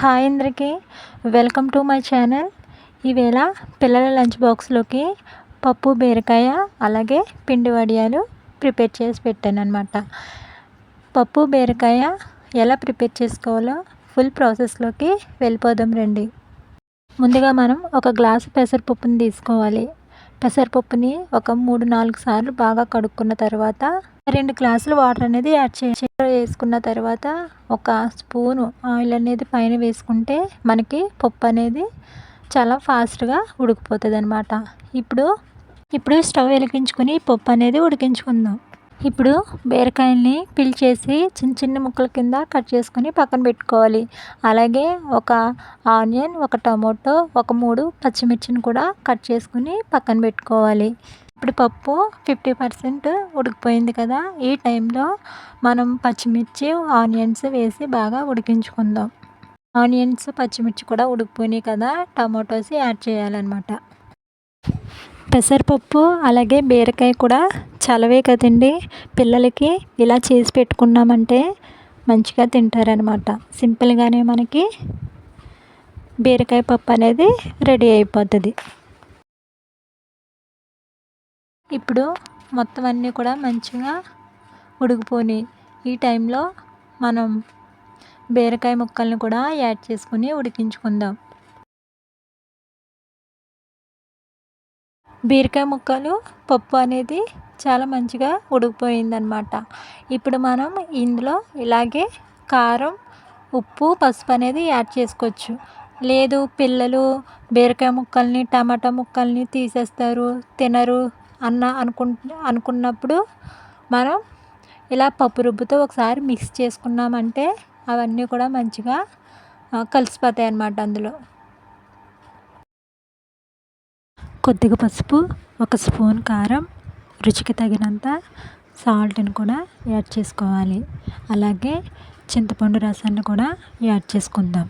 Hi అందరికీ. Welcome to my channel. ఈవేళ పిల్లల లంచ్ బాక్స్లోకి పప్పు బీరకాయ అలాగే పిండి వడియాలు ప్రిపేర్ చేసి పెట్టాను అనమాట పప్పు బీరకాయ ఎలా ప్రిపేర్ చేసుకోవాలో ఫుల్ ప్రాసెస్లోకి వెళ్ళిపోదాం రండి. ముందుగా మనం ఒక గ్లాసు పెసరపప్పుని తీసుకోవాలి. పెసరపప్పుని ఒక మూడు నాలుగు సార్లు బాగా కడుక్కున్న తర్వాత రెండు గ్లాసులు వాటర్ అనేది యాడ్ చేసి వేసుకున్న తర్వాత ఒక స్పూను ఆయిల్ అనేది పైన వేసుకుంటే మనకి పప్పు అనేది చాలా ఫాస్ట్గా ఉడికిపోతుంది అనమాట ఇప్పుడు ఇప్పుడు స్టవ్ వెలిగించుకొని పప్పు అనేది ఉడికించుకుందాం. ఇప్పుడు బీరకాయల్ని పిల్ చేసి చిన్న చిన్న ముక్కల కింద కట్ చేసుకొని పక్కన పెట్టుకోవాలి. అలాగే ఒక ఆనియన్ ఒక టమాటో ఒక మూడు పచ్చిమిర్చిని కూడా కట్ చేసుకుని పక్కన పెట్టుకోవాలి. ఇప్పుడు పప్పు ఫిఫ్టీ పర్సెంట్ ఉడికిపోయింది కదా. ఈ టైంలో మనం పచ్చిమిర్చి ఆనియన్స్ వేసి బాగా ఉడికించుకుందాం. ఆనియన్స్ పచ్చిమిర్చి కూడా ఉడికిపోయినాయి కదా. టమాటోస్ యాడ్ చేయాలన్నమాట. పెసరపప్పు అలాగే బీరకాయ కూడా చలవే కదండి. పిల్లలకి ఇలా చేసి పెట్టుకున్నామంటే మంచిగా తింటారనమాట సింపుల్గానే మనకి బీరకాయ పప్పు అనేది రెడీ అయిపోతుంది. ఇప్పుడు మొత్తం అన్నీ కూడా మంచిగా ఉడికిపోయి ఈ టైంలో మనం బీరకాయ ముక్కల్ని కూడా యాడ్ చేసుకుని ఉడికించుకుందాం. బీరకాయ ముక్కలు పప్పు అనేది చాలా మంచిగా ఉడికిపోయిందనమాట ఇప్పుడు మనం ఇందులో ఇలాగే కారం ఉప్పు పసుపు అనేది యాడ్ చేసుకోవచ్చు. లేదు పిల్లలు బీరకాయ ముక్కల్ని టమాటా ముక్కల్ని తీసేస్తారు తినరు అన్న అనుకు అనుకున్నప్పుడు మనం ఇలా పప్పు రుబ్బుతో ఒకసారి మిక్స్ చేసుకున్నామంటే అవన్నీ కూడా మంచిగా కలిసిపోతాయి అన్నమాట అందులో. కొద్దిగా పసుపు ఒక స్పూన్ కారం రుచికి తగినంత సాల్ట్ని కూడా యాడ్ చేసుకోవాలి. అలాగే చింతపండు రసాన్ని కూడా యాడ్ చేసుకుందాం.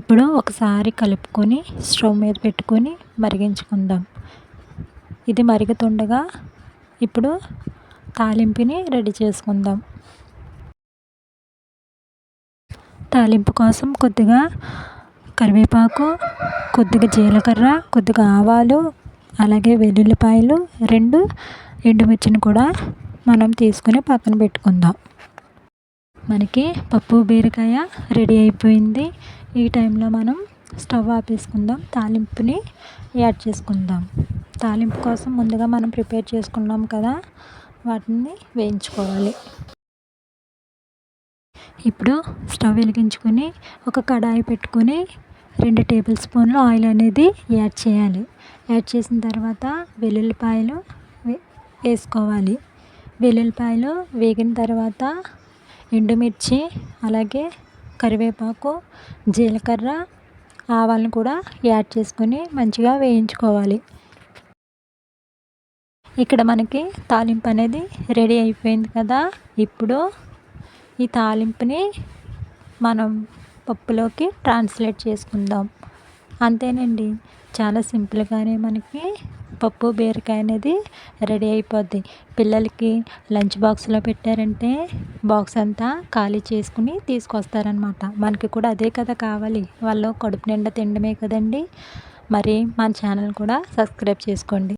ఇప్పుడు ఒకసారి కలుపుకొని స్టవ్ మీద పెట్టుకొని మరిగించుకుందాం. ఇది మరుగుతుండగా ఇప్పుడు తాలింపుని రెడీ చేసుకుందాం. తాలింపు కోసం కొద్దిగా కరివేపాకు కొద్దిగా జీలకర్ర కొద్దిగా ఆవాలు అలాగే వెల్లుల్లిపాయలు రెండు ఎండుమిర్చిని కూడా మనం తీసుకుని పక్కన పెట్టుకుందాం. మనకి పప్పు బీరకాయ రెడీ అయిపోయింది. ఈ టైంలో మనం స్టవ్ ఆపేసుకుందాం. తాలింపుని యాడ్ చేసుకుందాం. తాలింపు కోసం ముందుగా మనం ప్రిపేర్ చేసుకున్నాం కదా వాటిని వేయించుకోవాలి. ఇప్పుడు స్టవ్ వెలిగించుకొని ఒక కడాయి పెట్టుకొని రెండు టేబుల్ స్పూన్లు ఆయిల్ అనేది యాడ్ చేయాలి. యాడ్ చేసిన తర్వాత వెల్లుల్లిపాయలు వేసుకోవాలి. వెల్లుల్లిపాయలు వేగిన తర్వాత ఎండుమిర్చి అలాగే కరివేపాకు జీలకర్ర ఆవాలను కూడా యాడ్ చేసుకొని మంచిగా వేయించుకోవాలి. ఇక్కడ మనకి తాలింపు అనేది రెడీ అయిపోయింది కదా. ఇప్పుడు ఈ తాలింపుని మనం పప్పులోకి ట్రాన్స్లేట్ చేసుకుందాం. అంతేనండి. చాలా సింపుల్గానే మనకి పప్పు బీరకాయ అనేది రెడీ అయిపోద్ది. పిల్లలకి లంచ్ బాక్స్లో పెట్టారంటే బాక్స్ అంతా ఖాళీ చేసుకుని తీసుకొస్తారనమాట మనకి కూడా అదే కదా కావాలి. వాళ్ళు కడుపు నిండా తినడమే కదండి. మరి మన ఛానల్ కూడా సబ్స్క్రైబ్ చేసుకోండి.